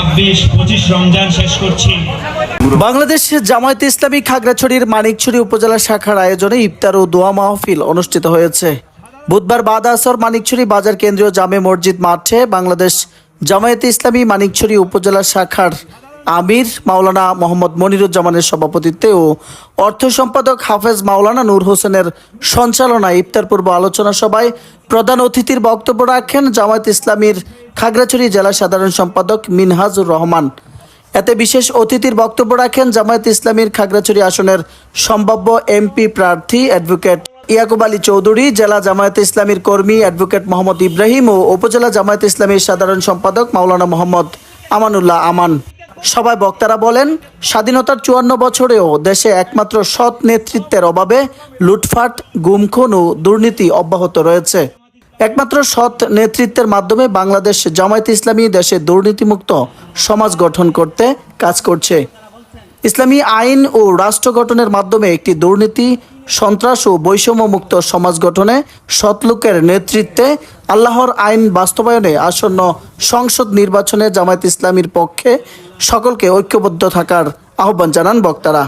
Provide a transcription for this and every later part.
ছাব্বিশ, পঁচিশ রমজান শেষ করছি। বাংলাদেশ জামায়াতে ইসলামী খাগড়াছড়ির মানিকছড়ি উপজেলা শাখার আয়োজনে ইফতার ও দোয়া মাহফিল অনুষ্ঠিত হয়েছে। বুধবার বাদ আসর মানিকছড়ি বাজার কেন্দ্রীয় জামে মসজিদ মাঠে বাংলাদেশ জামায়াতে ইসলামী মানিকছড়ি উপজেলা শাখার আমির, মাওলানা মোহাম্মদ মনিরুজ্জামানের সভাপতিত্বে ও অর্থ সম্পাদক হাফেজ মাওলানা নূর হোসেনের সঞ্চালনায় ইফতার পূর্ব আলোচনা সভায় প্রধান অতিথির বক্তব্য রাখেন জামায়াত ইসলামীর খাগড়াছড়ি জেলা সাধারণ সম্পাদক মিনহাজুর রহমান। এতে বিশেষ অতিথির বক্তব্য রাখেন জামায়াত ইসলামীর খাগড়াছড়ি আসনের সম্ভাব্য এমপি প্রার্থী অ্যাডভোকেট ইয়াকুব আলী চৌধুরী, জেলা জামায়াত ইসলামীর কর্মী অ্যাডভোকেট মোহাম্মদ ইব্রাহিম ও উপজেলা জামায়াত ইসলামীর সাধারণ সম্পাদক মাওলানা মোহাম্মদ আমানুল্লাহ আমান। সবাই বক্তারা বলেন, স্বাধীনতার চুয়ান্ন বছরেও দেশে একমাত্র সৎ নেতৃত্বের অভাবে লুটফাট, গুমখুন ও দুর্নীতি অব্যাহত রয়েছে। একমাত্র সৎ নেতৃত্বের মাধ্যমে বাংলাদেশ জামায়াত ইসলামী দেশে দুর্নীতিমুক্ত সমাজ গঠন করতে কাজ করছে। ইসলামী আইন ও রাষ্ট্র গঠনের মাধ্যমে একটি দুর্নীতি সন্ত্রাস ও বৈষম্যমুক্ত সমাজ গঠনে সৎলোকের নেতৃত্বে আল্লাহর আইন বাস্তবায়নে আসন্ন সংসদ নির্বাচনে জামায়াত ইসলামীর পক্ষে সকলকে ঐক্যবদ্ধ থাকার আহ্বান জানান বক্তারা।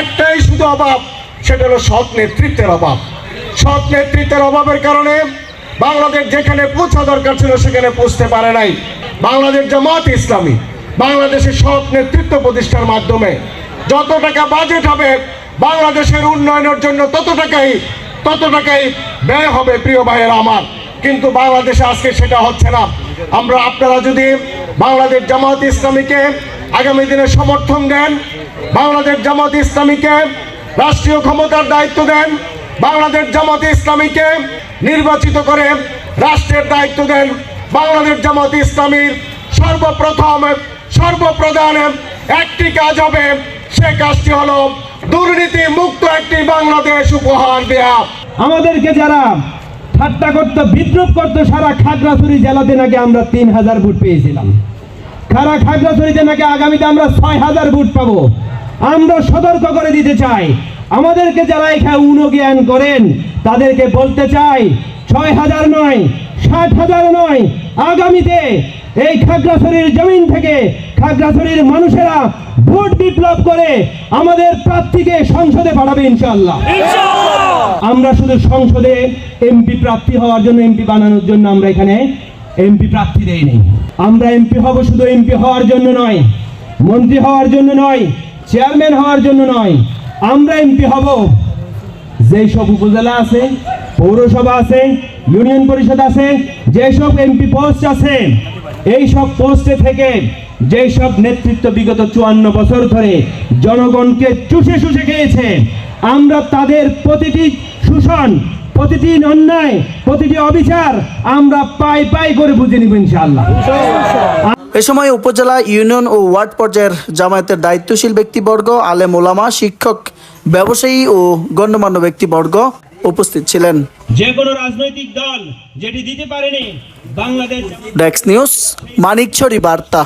একটাই শুধু অভাব, সেটা হলো সৎ নেতৃত্বের অভাব। সৎ নেতৃত্বের অভাবের কারণে বাংলাদেশ যেখানে পৌঁছা দরকার ছিল, সেখানে পৌঁছতে পারে নাই। বাংলাদেশ জামাত ইসলামী, বাংলাদেশের সৎ নেতৃত্ব প্রতিষ্ঠার মাধ্যমে যত টাকা বাজেট হবে বাংলাদেশের উন্নয়নের জন্য তত টাকাই তত টাকাই ব্যয় হবে প্রিয় ভাইয়েরা আমার। কিন্তু বাংলাদেশে আজকে সেটা হচ্ছে না। আমরা আপনারা যদি বাংলাদেশ জামাত ইসলামীকে আগামী দিনে সমর্থন দেন, বাংলাদেশ জামাত ইসলামীকে রাষ্ট্রীয় ক্ষমতার দায়িত্ব দেন, বাংলাদেশ জামাত ইসলামীকে নির্বাচিত করে রাষ্ট্রের দায়িত্ব দেন, বাংলাদেশ জামাত ইসলামীর সর্বপ্রথম, সর্বপ্রধান একটি কাজ হবে, সে কাজটি হলো দুর্নীতি মুক্ত একটি বাংলাদেশ উপহার দেয়া। আমাদেরকে যারা ঠাট্টা করতো, বিদ্রুপ করতো, সারা খাগড়াছড়ি জেলাতে নাকি আমরা তিন হাজার ভোট পেয়েছিলাম। সারা খাগড়াছড়িতে নাকি আগামীতে আমরা ছয় হাজার ভোট পাবো। আমরা সতর্ক করে দিতে চাই। আমাদেরকে যারা এখানে উনজ্ঞান করেন, তাদেরকে বলতে চাই, ছয় হাজার নয়, ষাট হাজার নয়, আগামীতে এই খাগড়াছড়ির জমিন থেকে খাগড়াছড়ির মানুষেরা ভোট বিপ্লব করে আমাদের প্রার্থীকে সংসদে পাঠাবে ইনশাল্লাহ আমরা শুধু সংসদে এমপি প্রার্থী হওয়ার জন্য এমপি বানানোর জন্য আমরা এখানে এমপি প্রার্থী দেই দেইনি আমরা এমপি হব শুধু এমপি হওয়ার জন্য নয় মন্ত্রী হওয়ার জন্য নয় চেয়ারম্যান হওয়ার জন্য নয় আমরা এমপি হব। যেই সব উপজেলা আছে পৌরসভা আছে ইউনিয়ন পরিষদ আছে যেসব এমপি পোস্ট আছে এই সব পোস্টে থেকে, যেই সব নেতৃত্ব বিগত চুয়ান্ন বছর ধরে জনগণকে চুষে চুষে খেয়েছে, আমরা তাদের প্রতিটি শোষণ, প্রতিটি অন্যায়, প্রতিটি অবিচার আমরা পাই পাই করে বুঝে নিব ইনশাআল্লাহ। এ সময় উপজেলা ইউনিয়ন ও ওয়ার্ড পর্যায়ের জামায়াতের দায়িত্বশীল ব্যক্তিবর্গ আলেম ওলামা শিক্ষক ব্যবসায়ী ও গণ্যমান্য ব্যক্তিবর্গ উপস্থিত ছিলেন। যে কোনো রাজনৈতিক দল যেটি দিতে পারেনি বাংলাদেশ ডেক্স নিউজ মানিকছড়ি বার্তা।